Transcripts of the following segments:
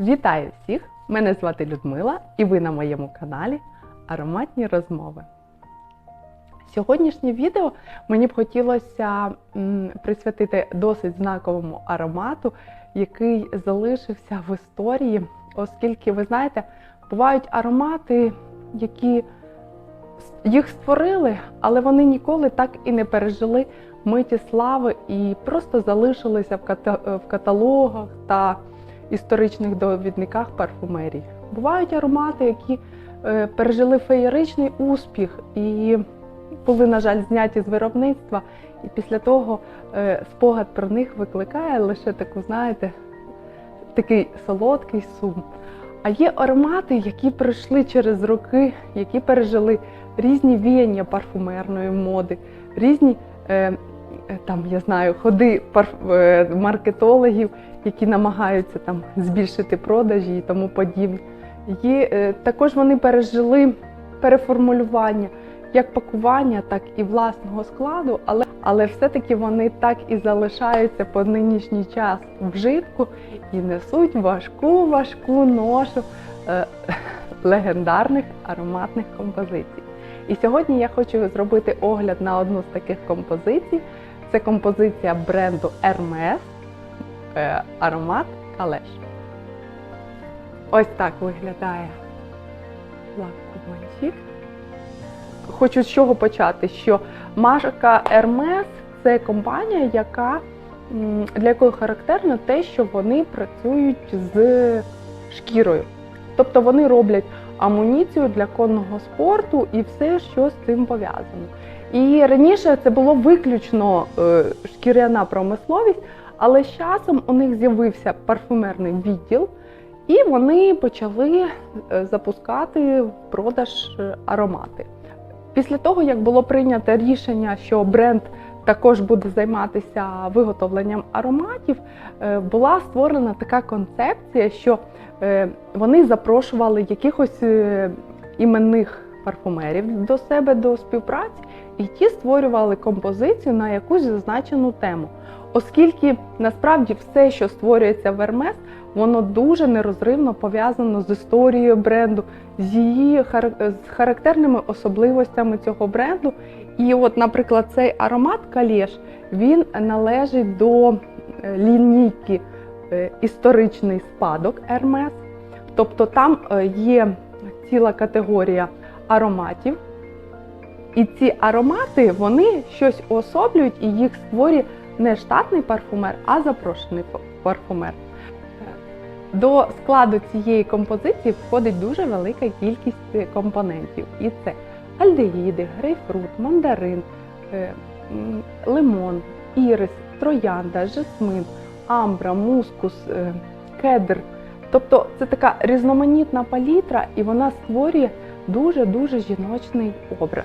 Вітаю всіх! Мене звати Людмила і ви на моєму каналі Ароматні розмови. Сьогоднішнє відео мені б хотілося присвятити досить знаковому аромату, який залишився в історії, оскільки, ви знаєте, бувають аромати, які їх створили, але вони ніколи так і не пережили миті слави і просто залишилися в каталогах та історичних довідниках парфумерії. Бувають аромати, які е, пережили феєричний успіх і були, на жаль, зняті з виробництва, і після того е, спогад про них викликає лише таку, знаєте, такий солодкий сум. А є аромати, які пройшли через роки, які пережили різні віяння парфумерної моди, різні е, там, я знаю, ходи е, маркетологів, які намагаються там збільшити продажі і тому подібне. Є, е, також вони пережили переформулювання як пакування, так і власного складу, але, але все-таки вони так і залишаються по нинішній час вжитку і несуть важку важку ношу е, легендарних ароматних композицій. І сьогодні я хочу зробити огляд на одну з таких композицій. Це композиція бренду Hermes е, аромат Калеш. Ось так виглядає флакончик. Хочу з чого почати, що марка Hermes – це компанія, яка, для якої характерно те, що вони працюють з шкірою. Тобто вони роблять амуніцію для конного спорту і все, що з цим пов'язано. І раніше це було виключно е, шкіряна промисловість, але з часом у них з'явився парфумерний відділ, і вони почали е, запускати в продаж е, аромати. Після того, як було прийнято рішення, що бренд також буде займатися виготовленням ароматів, була створена така концепція, що вони запрошували якихось іменних парфумерів до себе до співпраці, і ті створювали композицію на якусь зазначену тему. Оскільки насправді все, що створюється в Hermes, воно дуже нерозривно пов'язано з історією бренду, з її з характерними особливостями цього бренду. І, от, наприклад, цей аромат Калєш він належить до е, лінійки е, історичний спадок Hermes. Тобто там е, є ціла категорія ароматів. І ці аромати вони щось уособлюють і їх створює не штатний парфумер, а запрошений парфумер. До складу цієї композиції входить дуже велика кількість компонентів. І це альдегіди, грейпфрут, мандарин, е, лимон, ірис, троянда, жасмин, амбра, мускус, е, кедр. Тобто це така різноманітна палітра, і вона створює дуже-дуже жіночний образ.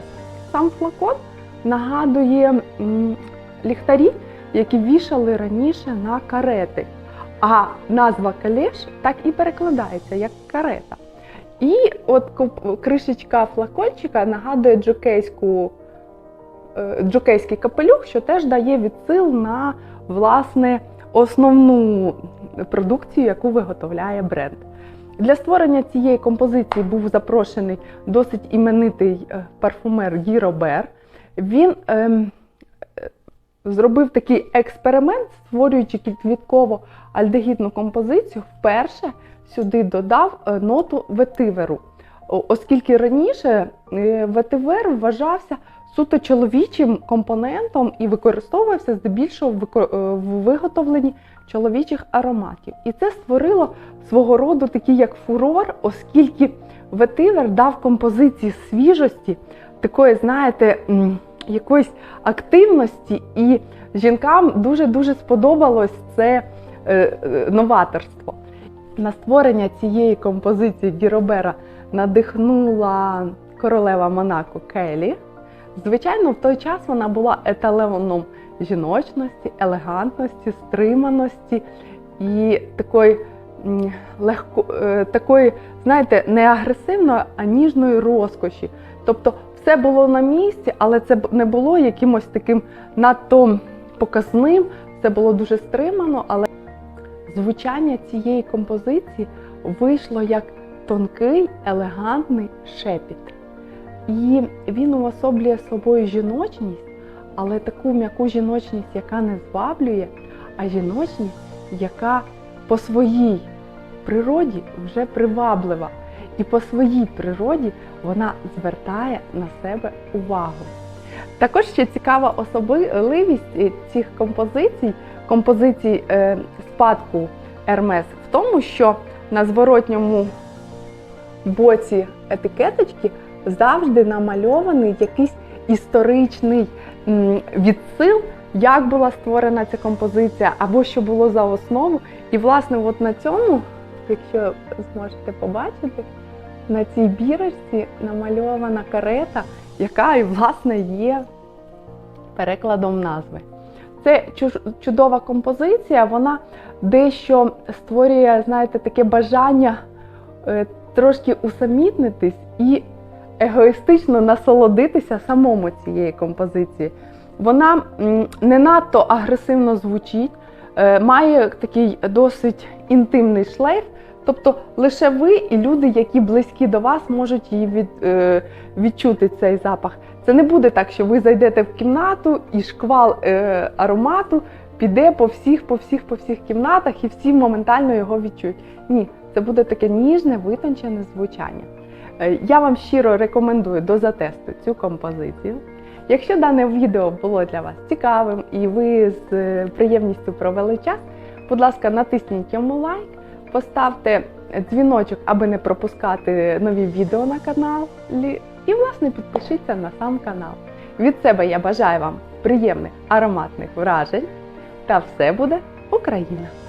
Сам флакон нагадує ліхтарі, які вішали раніше на карети. А назва калеш так і перекладається як карета. І от кришечка флакончика нагадує джокейську, е, джокейський капелюх, що теж дає відсил на власне основну продукцію, яку виготовляє бренд. Для створення цієї композиції був запрошений досить іменитий е, парфумер Гі Робер. Він ем, е, зробив такий експеримент, створюючи квітково альдегідну композицію, вперше сюди додав е, ноту ветиверу. Оскільки раніше е, ветивер вважався суто чоловічим компонентом і використовувався здебільшого е, в виготовленні чоловічих ароматів. І це створило свого роду такий як фурор, оскільки ветивер дав композиції свіжості, такої, знаєте, якоїсь активності, і жінкам дуже-дуже сподобалось це е, е, новаторство. На створення цієї композиції Гіробера надихнула королева Монако Келі. Звичайно, в той час вона була еталоном жіночності, елегантності, стриманості і такої легко, е, такої, знаєте, не агресивної, а ніжної розкоші. Тобто все було на місці, але це не було якимось таким надто показним. Це було дуже стримано, але звучання цієї композиції вийшло як тонкий, елегантний шепіт. І він уособлює собою жіночність, але таку м'яку жіночність, яка не зваблює, а жіночність, яка по своїй природі вже приваблива. І по своїй природі вона звертає на себе увагу. Також ще цікава особливість е, цих композицій, композицій е, спадку Ермес в тому, що на зворотньому боці етикеточки завжди намальований якийсь історичний відсил, як була створена ця композиція, або що було за основу. І, власне, от на цьому, якщо зможете побачити, на цій бірочці намальована карета, яка і власне є перекладом назви. Це чудова композиція, вона дещо створює, знаєте, таке бажання е, трошки усамітнитись і егоїстично насолодитися самому цієї композиції. Вона не надто агресивно звучить, е, має такий досить інтимний шлейф. Тобто лише ви і люди, які близькі до вас, можуть її від, е, відчути цей запах. Це не буде так, що ви зайдете в кімнату і шквал е, аромату піде по всіх, по всіх, по всіх кімнатах, і всі моментально його відчують. Ні, це буде таке ніжне, витончене звучання. Е, Я вам щиро рекомендую до затесту цю композицію. Якщо дане відео було для вас цікавим і ви з е, приємністю провели час, будь ласка, натисніть йому лайк, поставте дзвіночок, аби не пропускати нові відео на каналі. І, власне, підпишіться на сам канал. Від себе я бажаю вам приємних ароматних вражень та все буде Україна!